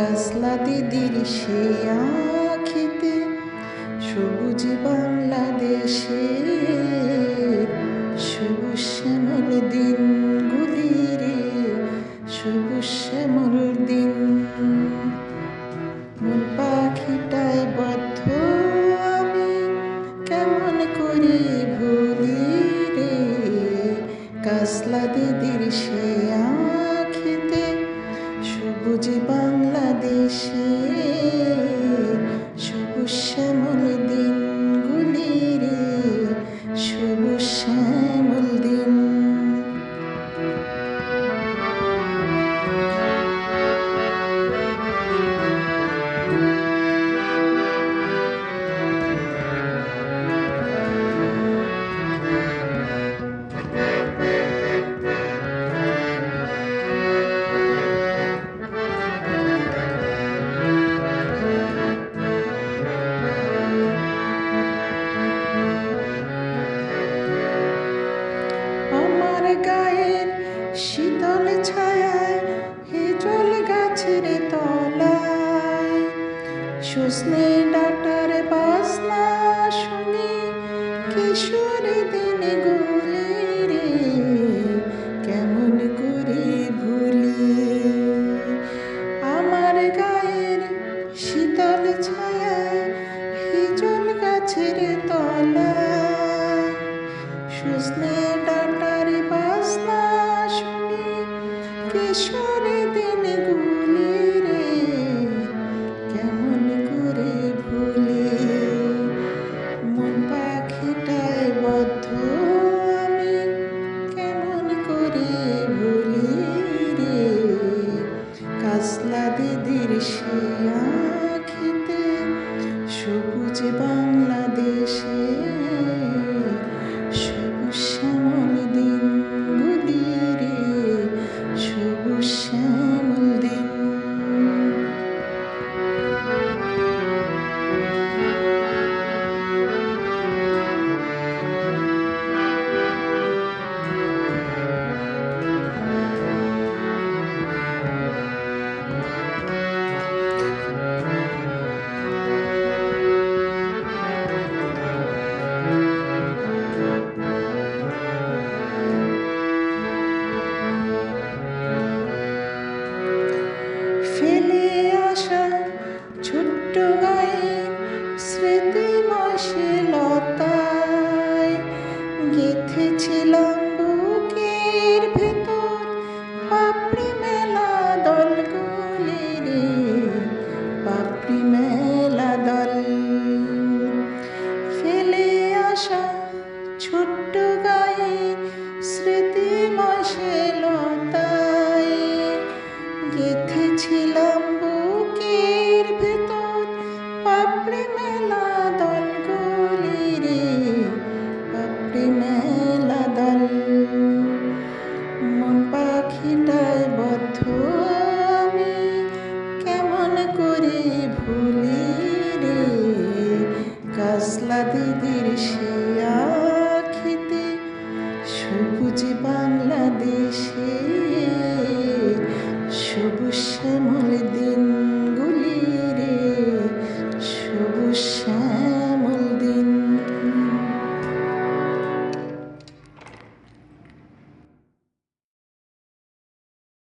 রাসলা দিদির সে আখিতে সবুজ বাংলাদেশে সবুজ শ্যামল দিনগুলি রে, সবুজ শ্যামল দিন। মন পাখিটায় বদ্ধ আমি, কেমন করে ভুলি রে কাসলা দিদির সে সজনে ডাটার বাসনা শুনি, কিশোর দিন গুলি রে, কেমন করে ভুলি। আমার গায়ের শীতল ছায়ায় হিজল গাছের তলায়। সজনে ডাটার বাসনা শুনি, কিশোরে সবুজ বাংলাদেশে। কাসলা দিদির